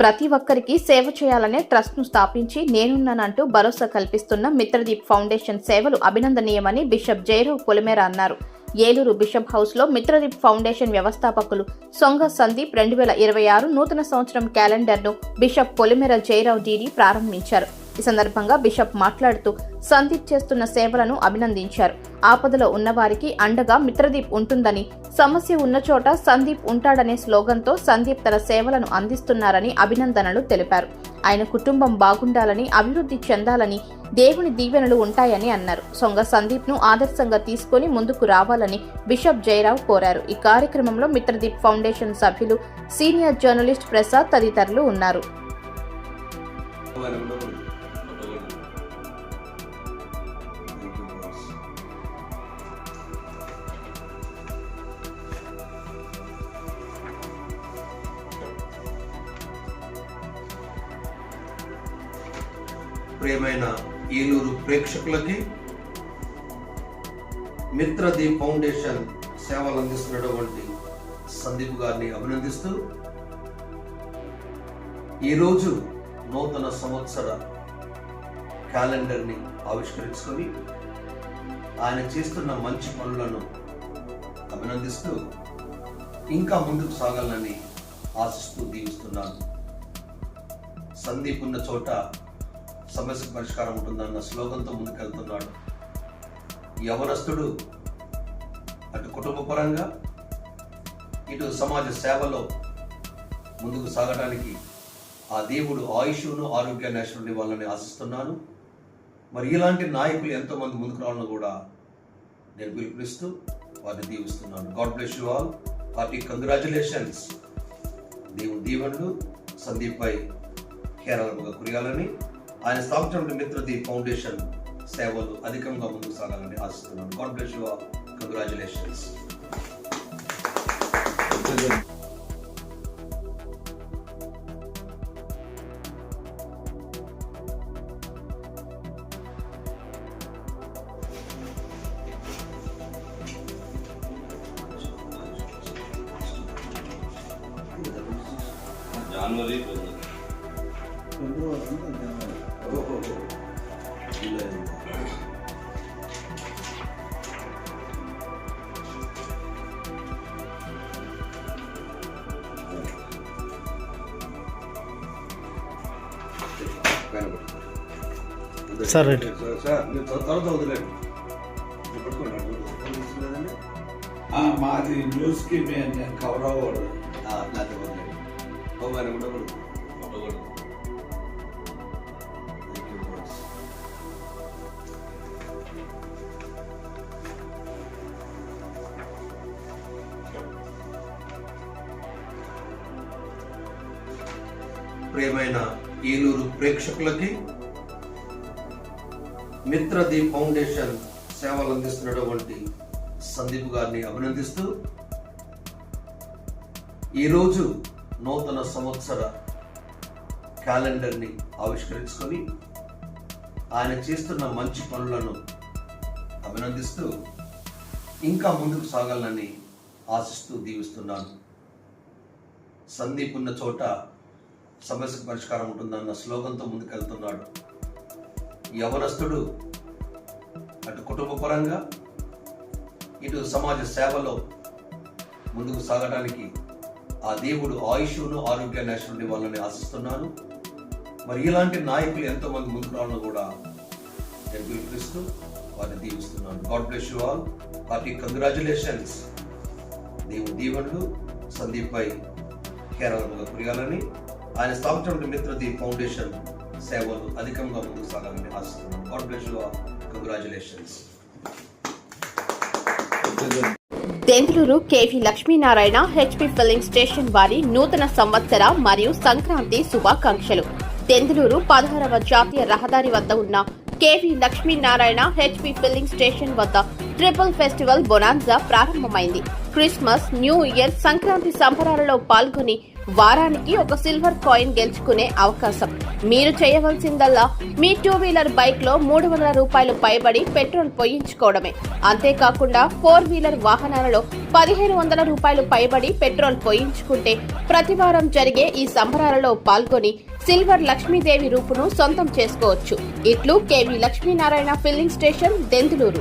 ప్రతి ఒక్కరికి సేవ చేయాలనే ట్రస్ట్ను స్థాపించి నేనున్నానంటూ భరోసా కల్పిస్తున్న మిత్రదీప్ ఫౌండేషన్ సేవలు అభినందనీయమని బిషప్ జయరావు పొలిమేర అన్నారు. ఏలూరు బిషప్ హౌస్లో మిత్రదీప్ ఫౌండేషన్ వ్యవస్థాపకులు సొంగ సందీప్ రెండు వేల ఇరవై ఆరు నూతన సంవత్సరం క్యాలెండర్ను బిషప్ పొలిమేర జయరావు డీడీ ప్రారంభించారు. ఈ సందర్భంగా బిషప్ మాట్లాడుతూ సందీప్ చేస్తున్న సేవలను అభినందించారు. ఆపదలో ఉన్నవారికి అండగా మిత్రదీప్ ఉంటుందని సమస్య ఉన్న చోట సందీప్ ఉంటాడనే స్లోగన్తో సందీప్ తన సేవలను అందిస్తున్నారని అభినందనలు తెలిపారు. ఆయన కుటుంబం బాగుండాలని అభివృద్ధి చెందాలని దేవుని దీవెనలు ఉంటాయని అన్నారు. సొంగ సందీప్ను ఆదర్శంగా తీసుకుని ముందుకు రావాలని బిషప్ జయరావు కోరారు. ఈ కార్యక్రమంలో మిత్రదీప్ ఫౌండేషన్ సభ్యులు సీనియర్ జర్నలిస్ట్ ప్రసాద్ తదితరులు ఉన్నారు. ప్రియమైన ఏలూరు ప్రేక్షకులకి మిత్రది ఫౌండేషన్ సేవలు అందిస్తున్నటువంటి సందీప్ గారిని అభినందిస్తూ ఈరోజు నూతన సంవత్సర క్యాలెండర్ని ఆవిష్కరించుకొని ఆయన చేస్తున్న మంచి పనులను అభినందిస్తూ ఇంకా ముందుకు సాగాలని ఆశిస్తూ దీవిస్తున్నాను. సందీప్ ఉన్న చోట సమస్యకు పరిష్కారం ఉంటుందన్న స్లోగన్తో ముందుకెళ్తున్నాడు. యవనస్తుడు అటు కుటుంబ పరంగా ఇటు సమాజ సేవలో ముందుకు సాగడానికి ఆ దేవుడు ఆయుష్ను ఆరోగ్యాన్ని ఐశ్వర్యం ఇవ్వాలని ఆశిస్తున్నాను. మరి ఇలాంటి నాయకులు ఎంతోమంది ముందుకు రావాలని కూడా నేను పిలుపునిస్తూ వారిని దీవిస్తున్నాను. God bless you all. Party congratulations. దేవుని దీవెనలు. సందీప్ పై కేరళముగా కురియాలని ఆయన స్థాపించిన మిత్రది ఫౌండేషన్ సేవలు అధికంగా ముందుకు సాగాలని ఆశిస్తున్నాను. God bless you all congratulations జనవరి తొమ్మిది సార్ ఆ, మాది న్యూస్కి మేము నేను కవర్ అవ్వడు ఓ, కూడా ప్రియమైన ఏలూరు ప్రేక్షకులకి మిత్రదీప్ ఫౌండేషన్ సేవలు అందిస్తున్నటువంటి సందీప్ గారిని అభినందిస్తూ ఈరోజు నూతన సంవత్సర క్యాలెండర్ని ఆవిష్కరించుకొని ఆయన చేస్తున్న మంచి పనులను అభినందిస్తూ ఇంకా ముందుకు సాగాలని ఆశిస్తూ దీవిస్తున్నాను. సందీప్ ఉన్న చోట సమస్యకు పరిష్కారం ఉంటుందన్న శ్లోకంతో ముందుకెళ్తున్నాడు. యవనస్తుడు అటు కుటుంబ పరంగా ఇటు సమాజ సేవలో ముందుకు సాగడానికి ఆ దేవుడు ఆయుష్ను ఆరోగ్యాన్ని ఐశ్వర్యం ఇవ్వాలని ఆశిస్తున్నాను. మరి ఇలాంటి నాయకులు ఎంతోమంది ముందుకు రావాలని కూడా నేను పిలుపునిస్తూ వారిని దీవిస్తున్నాను. God bless you all. Party congratulations. దేవుని దీవెనలు సందీప్ పై కేరళముగా కురియాలని ఆయన స్థాపించిన మిత్రది ఫౌండేషన్ సేవలు అధికంగా ముందుకు సాగాలని ఆశిస్తున్నాను God bless you congratulations Denduluru KV Lakshminarayana HP filling station వారి నూతన సంవత్సర మరియు సంక్రాంతి శుభాకాంక్షలు. దెందులూరు పదహారవ జాతీయ రహదారి వద్ద ఉన్న KV Lakshminarayana HP filling station వద్ద ట్రిపుల్ ఫెస్టివల్ బొనాన్జా ప్రారంభమైంది. క్రిస్మస్ న్యూ ఇయర్ సంక్రాంతి సంబరాలలో పాల్గొని వారానికి ఒక సిల్వర్ కాయిన్ గెలుచుకునే అవకాశం. మీరు చేయవలసిందల్లా మీ టూ వీలర్ బైక్లో మూడు వందల రూపాయలు పైబడి పెట్రోల్ పోయించుకోవడమే. అంతేకాకుండా ఫోర్ వీలర్ వాహనాలలో పదిహేను వందల రూపాయలు పైబడి పెట్రోల్ పోయించుకుంటే ప్రతి వారం జరిగే ఈ సంబరాలలో పాల్గొని సిల్వర్ లక్ష్మీదేవి రూపును సొంతం చేసుకోవచ్చు. ఇట్లు KV Lakshminarayana filling station Denduluru.